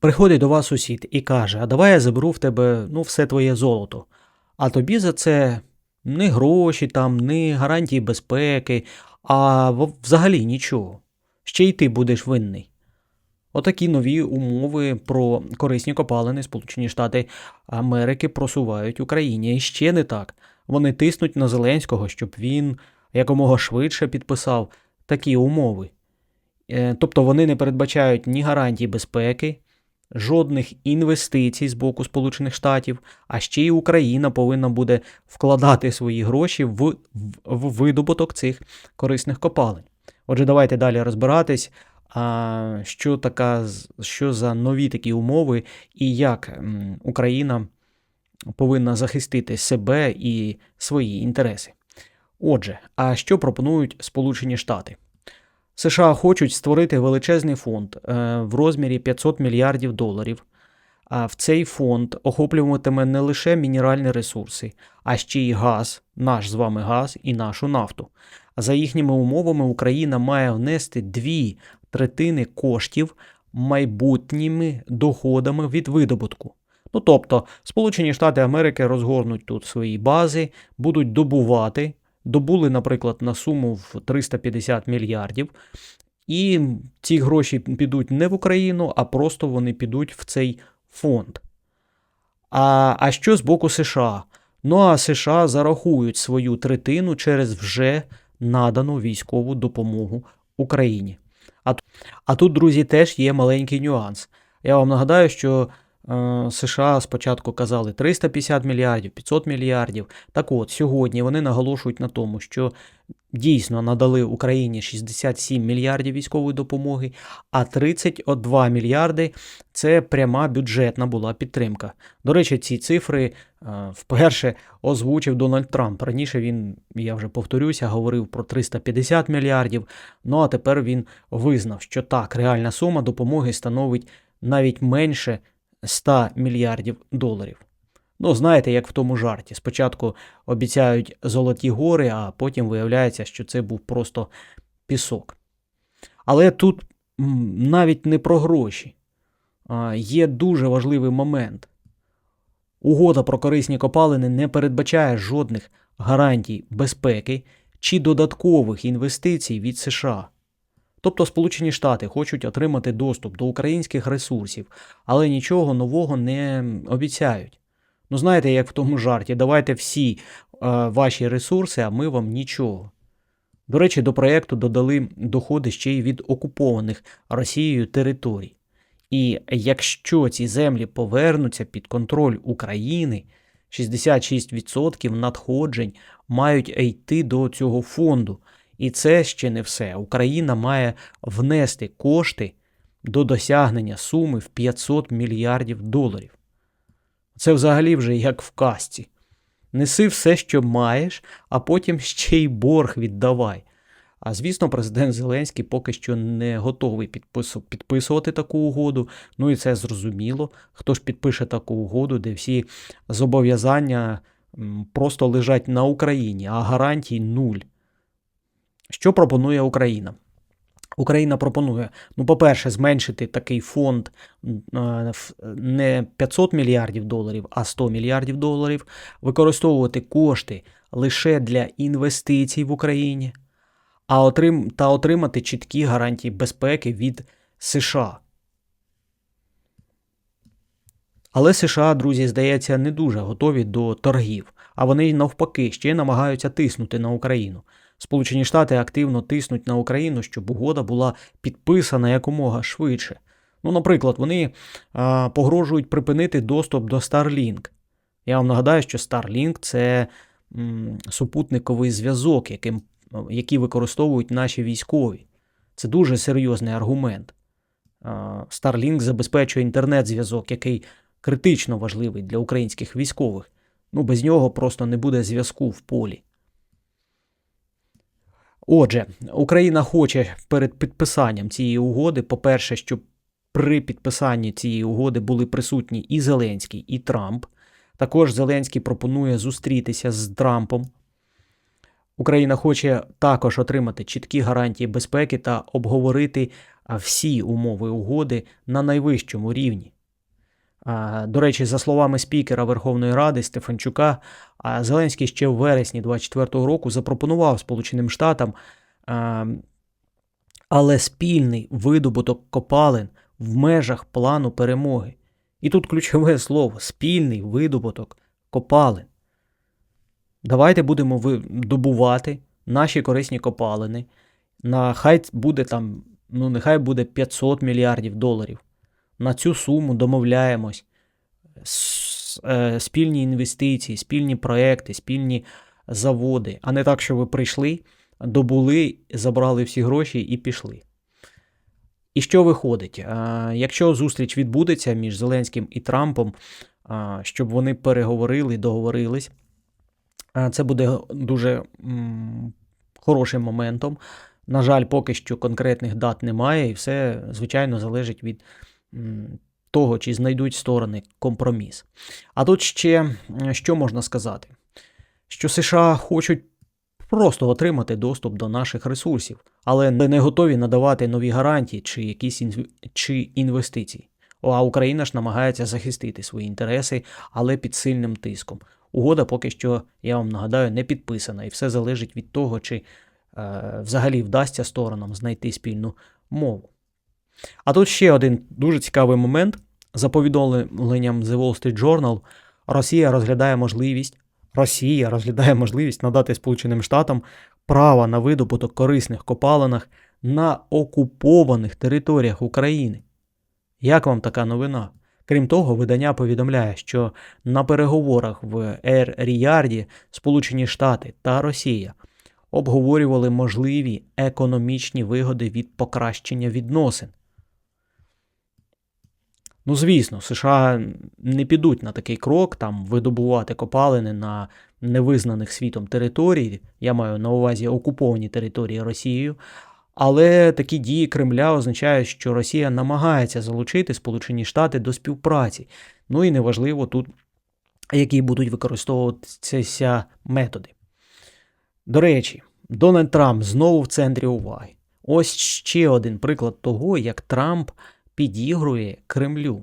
Приходить до вас сусід і каже: А давай я заберу в тебе ну, все твоє золото. А тобі за це не гроші, там, не гарантії безпеки, а взагалі нічого. Ще й ти будеш винний. Отакі нові умови про корисні копалини Сполучені Штати Америки просувають Україні. І ще не так. Вони тиснуть на Зеленського, щоб він якомога швидше підписав такі умови. Е, Тобто вони не передбачають ні гарантій безпеки, жодних інвестицій з боку Сполучених Штатів, а ще й Україна повинна буде вкладати свої гроші в, в, в видобуток цих корисних копалин. Отже, давайте далі розбиратись, а, що, така, що за нові такі умови і як Україна повинна захистити себе і свої інтереси. Отже, а що пропонують Сполучені Штати? США хочуть створити величезний фонд е, в розмірі 500 мільярдів доларів. А в цей фонд охоплюватиме не лише мінеральні ресурси, а ще й газ, наш з вами газ і нашу нафту. А за їхніми умовами Україна має внести дві третини коштів майбутніми доходами від видобутку. Ну тобто, Сполучені Штати Америки розгорнуть тут свої бази, будуть добувати, добули, наприклад, на суму в 350 мільярдів, і ці гроші підуть не в Україну, а просто вони підуть в цей фонд. А, а що з боку США? Ну а США зарахують свою третину через вже надану військову допомогу Україні. А, а тут, друзі, теж є маленький нюанс. Я вам нагадаю, що США спочатку казали 350 мільярдів, 500 мільярдів. Так от, сьогодні вони наголошують на тому, що дійсно надали Україні 67 мільярдів військової допомоги, а 32 мільярди це пряма бюджетна була підтримка. До речі, ці цифри е, вперше озвучив Дональд Трамп. Раніше він, я вже повторюся, говорив про 350 мільярдів. Ну а тепер він визнав, що так, реальна сума допомоги становить навіть менше 100 мільярдів доларів. Ну, знаєте, як в тому жарті. Спочатку обіцяють золоті гори, а потім виявляється, що це був просто пісок. Але тут навіть не про гроші. Є дуже важливий момент. Угода про корисні копалини не передбачає жодних гарантій безпеки чи додаткових інвестицій від США. Тобто Сполучені Штати хочуть отримати доступ до українських ресурсів, але нічого нового не обіцяють. Ну, знаєте, як в тому жарті, давайте всі е, ваші ресурси, а ми вам нічого. До речі, до проєкту додали доходи ще й від окупованих Росією територій. І якщо ці землі повернуться під контроль України, 66% надходжень мають йти до цього фонду. І це ще не все. Україна має внести кошти до досягнення суми в 500 мільярдів доларів. Це взагалі вже як в казці. Неси все, що маєш, а потім ще й борг віддавай. А звісно, президент Зеленський поки що не готовий підписувати таку угоду. Ну і це зрозуміло. Хто ж підпише таку угоду, де всі зобов'язання просто лежать на Україні, а гарантій нуль. Що пропонує Україна? Україна пропонує, ну, по-перше, зменшити такий фонд е, не 500 мільярдів доларів, а 100 мільярдів доларів, використовувати кошти лише для інвестицій в Україні, а отрим, та отримати чіткі гарантії безпеки від США. Але США, друзі, здається, не дуже готові до торгів, а вони навпаки ще намагаються тиснути на Україну. Сполучені Штати активно тиснуть на Україну, щоб угода була підписана якомога швидше. Ну, наприклад, вони а, погрожують припинити доступ до Starlink. Я вам нагадаю, що Starlink це м, супутниковий зв'язок, яким, який використовують наші військові. Це дуже серйозний аргумент. Starlink забезпечує інтернет-зв'язок, який критично важливий для українських військових. Ну, без нього просто не буде зв'язку в полі. Отже, Україна хоче перед підписанням цієї угоди, по-перше, щоб при підписанні цієї угоди були присутні і Зеленський, і Трамп. Також Зеленський пропонує зустрітися з Трампом. Україна хоче також отримати чіткі гарантії безпеки та обговорити всі умови угоди на найвищому рівні. До речі, за словами спікера Верховної Ради Стефанчука, Зеленський ще в вересні 2024 року запропонував Сполученим Штатам, але спільний видобуток копалин в межах плану перемоги. І тут ключове слово спільний видобуток копалин. Давайте будемо добувати наші корисні копалини. На хай буде там, ну нехай буде 500 мільярдів доларів. На цю суму домовляємось. Е, Спільні інвестиції, спільні проекти, спільні заводи, а не так, що ви прийшли, добули, забрали всі гроші і пішли. І що виходить? Якщо зустріч відбудеться між Зеленським і Трампом, щоб вони переговорили, договорились, це буде дуже хорошим моментом. На жаль, поки що конкретних дат немає, і все, звичайно, залежить від того, чи знайдуть сторони компроміс. А тут ще що можна сказати? Що США хочуть просто отримати доступ до наших ресурсів, але не готові надавати нові гарантії чи якісь інв... чи інвестиції. А Україна ж намагається захистити свої інтереси, але під сильним тиском. Угода поки що, я вам нагадаю, не підписана, і все залежить від того, чи е, взагалі вдасться сторонам знайти спільну мову. А тут ще один дуже цікавий момент. За повідомленням The Wall Street Journal, Росія розглядає можливість Росія розглядає можливість надати Сполученим Штатам право на видобуток корисних копалинах на окупованих територіях України. Як вам така новина? Крім того, видання повідомляє, що на переговорах в Ер Ріярді Сполучені Штати та Росія обговорювали можливі економічні вигоди від покращення відносин. Ну, звісно, США не підуть на такий крок, там видобувати копалини на невизнаних світом території, я маю на увазі окуповані території Росією. Але такі дії Кремля означають, що Росія намагається залучити Сполучені Штати до співпраці. Ну і неважливо тут, які будуть використовуватися методи. До речі, Дональд Трамп знову в центрі уваги. Ось ще один приклад того, як Трамп підігрує Кремлю.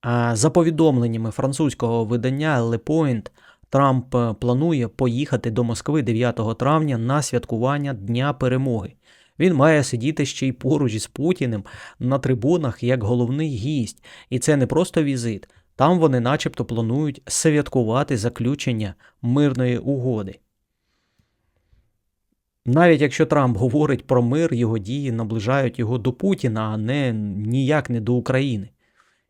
А За повідомленнями французького видання Le Point, Трамп е, планує поїхати до Москви 9 травня на святкування Дня Перемоги. Він має сидіти ще й поруч із Путіним на трибунах як головний гість. І це не просто візит. Там вони начебто планують святкувати заключення мирної угоди. Навіть якщо Трамп говорить про мир, його дії наближають його до Путіна, а не ніяк не до України.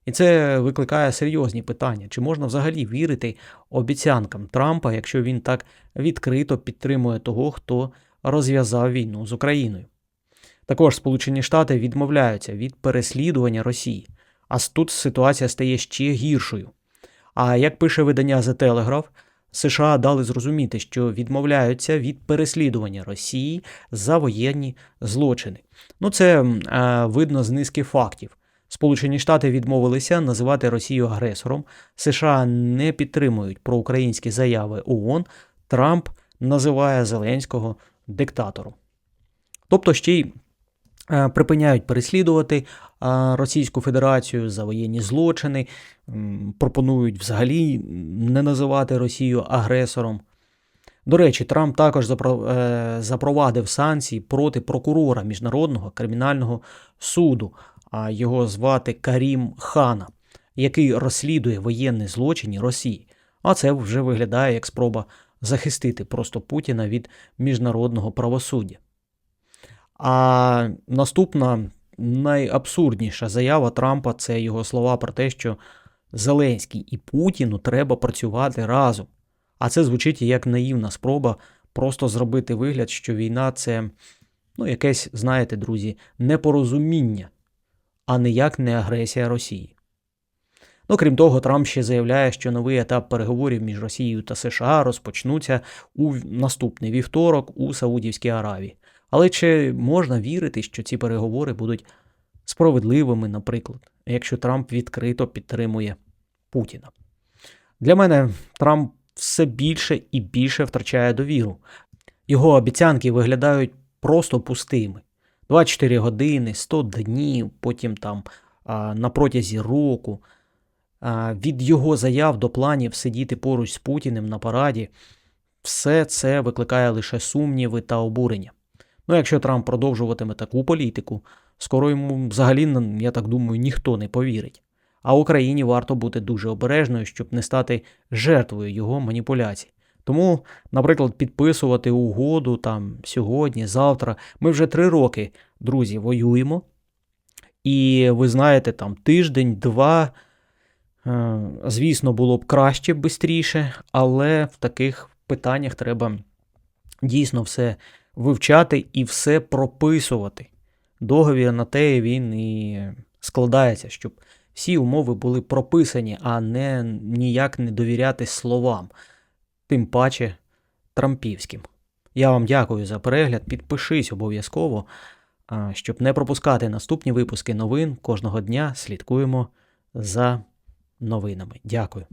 І це викликає серйозні питання: чи можна взагалі вірити обіцянкам Трампа, якщо він так відкрито підтримує того, хто розв'язав війну з Україною? Також Сполучені Штати відмовляються від переслідування Росії, а тут ситуація стає ще гіршою. А як пише видання The Telegraph, США дали зрозуміти, що відмовляються від переслідування Росії за воєнні злочини. Ну, це е, видно з низки фактів. Сполучені Штати відмовилися називати Росію агресором. США не підтримують проукраїнські заяви ООН. Трамп називає Зеленського диктатором. Тобто ще й припиняють переслідувати е, Російську Федерацію за воєнні злочини, пропонують взагалі не називати Росію агресором. До речі, Трамп також е, запровадив санкції проти прокурора Міжнародного кримінального суду, а його звати Карім Хана, який розслідує воєнні злочини Росії. А це вже виглядає як спроба захистити просто Путіна від міжнародного правосуддя. А наступна найабсурдніша заява Трампа це його слова про те, що Зеленський і Путіну треба працювати разом. А це звучить як наївна спроба просто зробити вигляд, що війна це, ну, якесь, знаєте, друзі, непорозуміння, а ніяк не агресія Росії. Ну, крім того, Трамп ще заявляє, що новий етап переговорів між Росією та США розпочнуться у наступний вівторок у Саудівській Аравії. Але чи можна вірити, що ці переговори будуть справедливими, наприклад, якщо Трамп відкрито підтримує Путіна? Для мене Трамп все більше і більше втрачає довіру. Його обіцянки виглядають просто пустими. 24 години, 100 днів, потім там на протязі року. Від його заяв до планів сидіти поруч з Путіним на параді, все це викликає лише сумніви та обурення. Ну, якщо Трамп продовжуватиме таку політику, скоро йому взагалі, я так думаю, ніхто не повірить. А Україні варто бути дуже обережною, щоб не стати жертвою його маніпуляцій. Тому, наприклад, підписувати угоду там сьогодні, завтра. Ми вже три роки, друзі, воюємо. І ви знаєте, там тиждень, два. е, Звісно, було б краще, швидше, але в таких питаннях треба дійсно все вивчати і все прописувати. Договір на те він і складається, щоб всі умови були прописані, а не ніяк не довіряти словам, тим паче трампівським. Я вам дякую за перегляд. Підпишись обов'язково, щоб не пропускати наступні випуски новин. Кожного дня слідкуємо за новинами. Дякую.